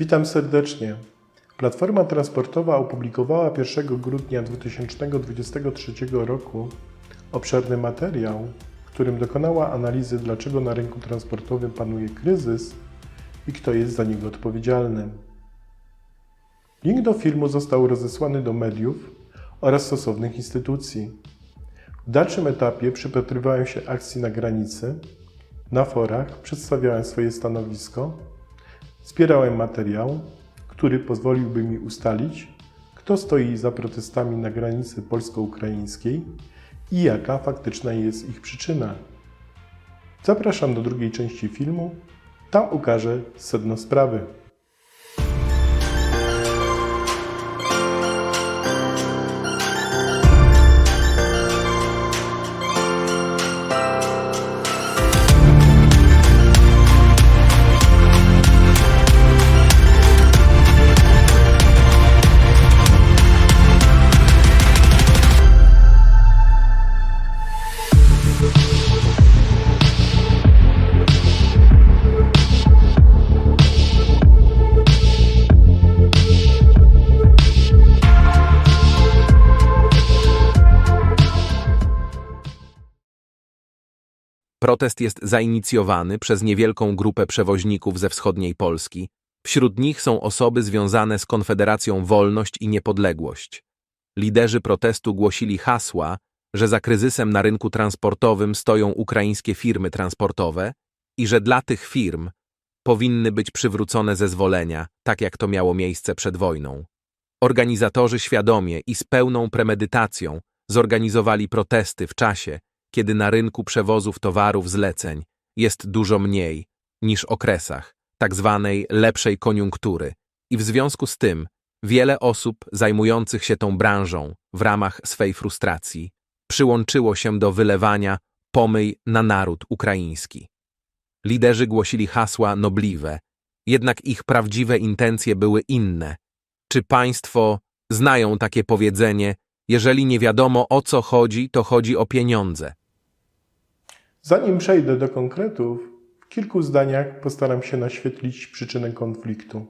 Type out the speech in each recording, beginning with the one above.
Witam serdecznie. Platforma Transportowa opublikowała 1 grudnia 2023 roku obszerny materiał, w którym dokonała analizy, dlaczego na rynku transportowym panuje kryzys i kto jest za niego odpowiedzialny. Link do filmu został rozesłany do mediów oraz stosownych instytucji. W dalszym etapie przypatrywałem się akcji na granicy, na forach przedstawiałem swoje stanowisko, zbierałem materiał, który pozwoliłby mi ustalić, kto stoi za protestami na granicy polsko-ukraińskiej i jaka faktyczna jest ich przyczyna. Zapraszam do drugiej części filmu, tam ukażę sedno sprawy. Protest jest zainicjowany przez niewielką grupę przewoźników ze wschodniej Polski. Wśród nich są osoby związane z Konfederacją Wolność i Niepodległość. Liderzy protestu głosili hasła, że za kryzysem na rynku transportowym stoją ukraińskie firmy transportowe i że dla tych firm powinny być przywrócone zezwolenia, tak jak to miało miejsce przed wojną. Organizatorzy świadomie i z pełną premedytacją zorganizowali protesty w czasie, kiedy na rynku przewozów towarów zleceń jest dużo mniej niż okresach tak zwanej lepszej koniunktury i w związku z tym wiele osób zajmujących się tą branżą w ramach swej frustracji przyłączyło się do wylewania pomyj na naród ukraiński. Liderzy głosili hasła nobliwe, jednak ich prawdziwe intencje były inne. Czy państwo znają takie powiedzenie, jeżeli nie wiadomo o co chodzi, to chodzi o pieniądze? Zanim przejdę do konkretów, w kilku zdaniach postaram się naświetlić przyczynę konfliktu.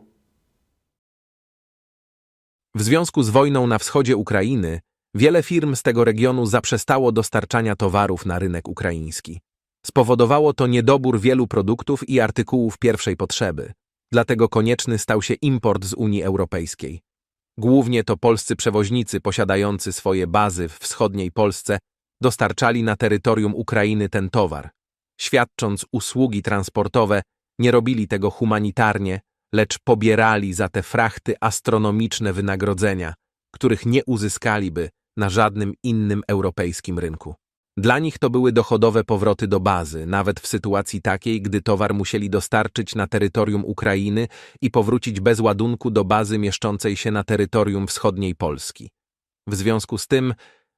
W związku z wojną na wschodzie Ukrainy, wiele firm z tego regionu zaprzestało dostarczania towarów na rynek ukraiński. Spowodowało to niedobór wielu produktów i artykułów pierwszej potrzeby, dlatego konieczny stał się import z Unii Europejskiej. Głównie to polscy przewoźnicy posiadający swoje bazy w wschodniej Polsce dostarczali na terytorium Ukrainy ten towar. Świadcząc usługi transportowe, nie robili tego humanitarnie, lecz pobierali za te frachty astronomiczne wynagrodzenia, których nie uzyskaliby na żadnym innym europejskim rynku. Dla nich to były dochodowe powroty do bazy, nawet w sytuacji takiej, gdy towar musieli dostarczyć na terytorium Ukrainy i powrócić bez ładunku do bazy mieszczącej się na terytorium wschodniej Polski. W związku z tym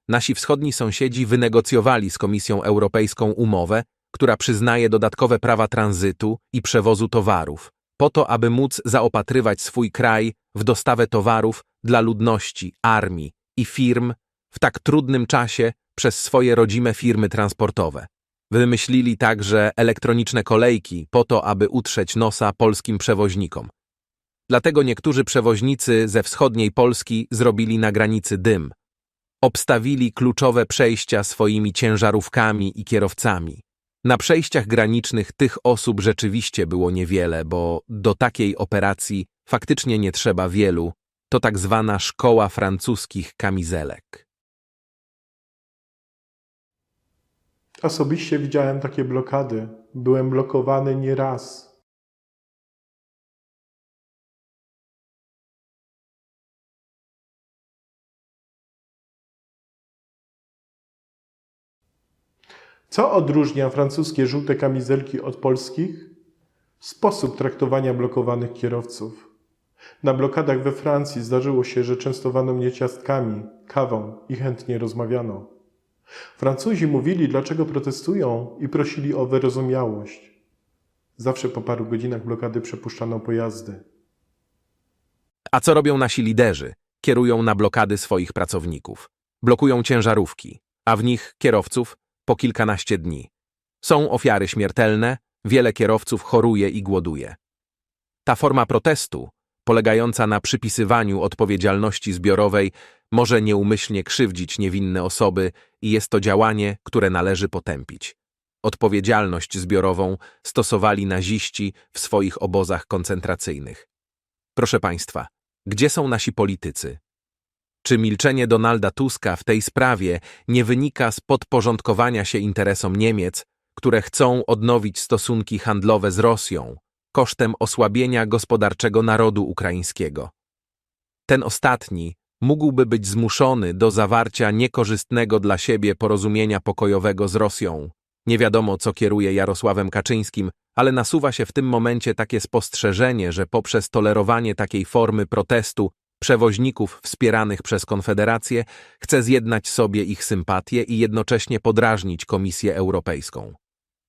nasi wschodni sąsiedzi wynegocjowali z Komisją Europejską umowę, która przyznaje dodatkowe prawa tranzytu i przewozu towarów, po to, aby móc zaopatrywać swój kraj w dostawę towarów dla ludności, armii i firm w tak trudnym czasie przez swoje rodzime firmy transportowe. Wymyślili także elektroniczne kolejki po to, aby utrzeć nosa polskim przewoźnikom. Dlatego niektórzy przewoźnicy ze wschodniej Polski zrobili na granicy dym. Obstawili kluczowe przejścia swoimi ciężarówkami i kierowcami. Na przejściach granicznych tych osób rzeczywiście było niewiele, bo do takiej operacji faktycznie nie trzeba wielu. To tak zwana szkoła francuskich kamizelek. Osobiście widziałem takie blokady. Byłem blokowany nieraz. Co odróżnia francuskie żółte kamizelki od polskich? Sposób traktowania blokowanych kierowców. Na blokadach we Francji zdarzyło się, że częstowano mnie ciastkami, kawą i chętnie rozmawiano. Francuzi mówili, dlaczego protestują i prosili o wyrozumiałość. Zawsze po paru godzinach blokady przepuszczano pojazdy. A co robią nasi liderzy? Kierują na blokady swoich pracowników. Blokują ciężarówki, a w nich kierowców po kilkanaście dni. Są ofiary śmiertelne, wiele kierowców choruje i głoduje. Ta forma protestu polegająca na przypisywaniu odpowiedzialności zbiorowej, może nieumyślnie krzywdzić niewinne osoby i jest to działanie, które należy potępić. Odpowiedzialność zbiorową stosowali naziści w swoich obozach koncentracyjnych. Proszę Państwa, gdzie są nasi politycy? Czy milczenie Donalda Tuska w tej sprawie nie wynika z podporządkowania się interesom Niemiec, które chcą odnowić stosunki handlowe z Rosją kosztem osłabienia gospodarczego narodu ukraińskiego? Ten ostatni mógłby być zmuszony do zawarcia niekorzystnego dla siebie porozumienia pokojowego z Rosją. Nie wiadomo, co kieruje Jarosławem Kaczyńskim, ale nasuwa się w tym momencie takie spostrzeżenie, że poprzez tolerowanie takiej formy protestu przewoźników wspieranych przez Konfederację chce zjednać sobie ich sympatie i jednocześnie podrażnić Komisję Europejską.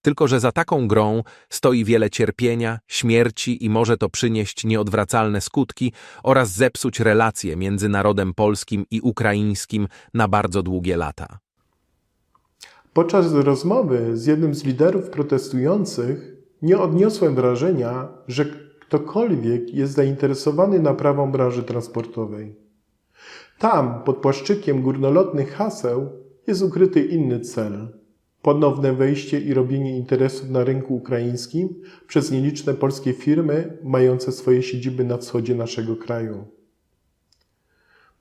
Tylko, że za taką grą stoi wiele cierpienia, śmierci i może to przynieść nieodwracalne skutki oraz zepsuć relacje między narodem polskim i ukraińskim na bardzo długie lata. Podczas rozmowy z jednym z liderów protestujących nie odniosłem wrażenia, że ktokolwiek jest zainteresowany naprawą branży transportowej. Tam, pod płaszczykiem górnolotnych haseł, jest ukryty inny cel ponowne wejście i robienie interesów na rynku ukraińskim przez nieliczne polskie firmy mające swoje siedziby na wschodzie naszego kraju.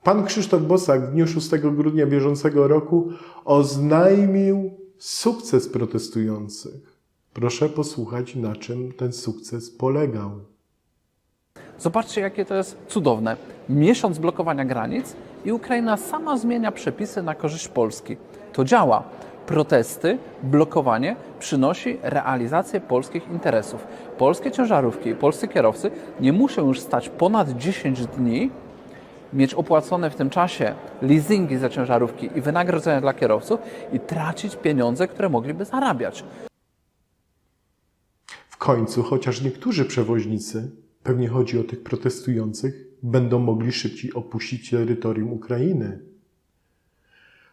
Pan Krzysztof Bosak w dniu 6 grudnia bieżącego roku oznajmił sukces protestujących. Proszę posłuchać, na czym ten sukces polegał. Zobaczcie, jakie to jest cudowne. Miesiąc blokowania granic i Ukraina sama zmienia przepisy na korzyść Polski. To działa. Protesty, blokowanie przynosi realizację polskich interesów. Polskie ciężarówki i polscy kierowcy nie muszą już stać ponad 10 dni, mieć opłacone w tym czasie leasingi za ciężarówki i wynagrodzenia dla kierowców i tracić pieniądze, które mogliby zarabiać. W końcu, chociaż niektórzy przewoźnicy, pewnie chodzi o tych protestujących, będą mogli szybciej opuścić terytorium Ukrainy.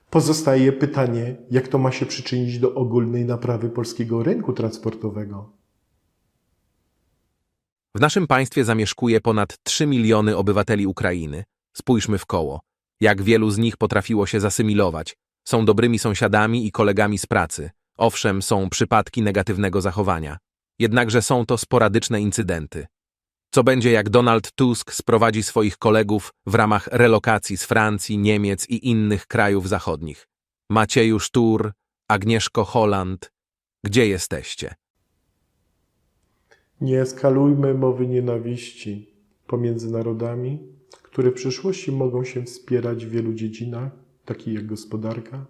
Pozostaje pytanie, jak to ma się przyczynić do ogólnej naprawy polskiego rynku transportowego. W naszym państwie zamieszkuje ponad 3 miliony obywateli Ukrainy. Spójrzmy w koło. Jak wielu z nich potrafiło się zasymilować. Są dobrymi sąsiadami i kolegami z pracy. Owszem, są przypadki negatywnego zachowania. Jednakże są to sporadyczne incydenty. Co będzie, jak Donald Tusk sprowadzi swoich kolegów w ramach relokacji z Francji, Niemiec i innych krajów zachodnich? Macieju Sztur, Agnieszko Holland, gdzie jesteście? Nie eskalujmy mowy nienawiści pomiędzy narodami, które w przyszłości mogą się wspierać w wielu dziedzinach, takich jak gospodarka,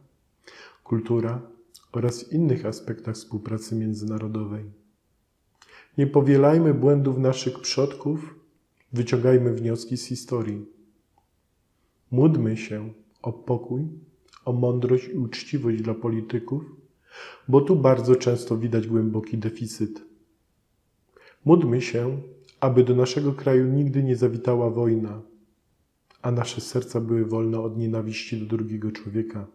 kultura oraz innych aspektach współpracy międzynarodowej. Nie powielajmy błędów naszych przodków, wyciągajmy wnioski z historii. Módlmy się o pokój, o mądrość i uczciwość dla polityków, bo tu bardzo często widać głęboki deficyt. Módlmy się, aby do naszego kraju nigdy nie zawitała wojna, a nasze serca były wolne od nienawiści do drugiego człowieka.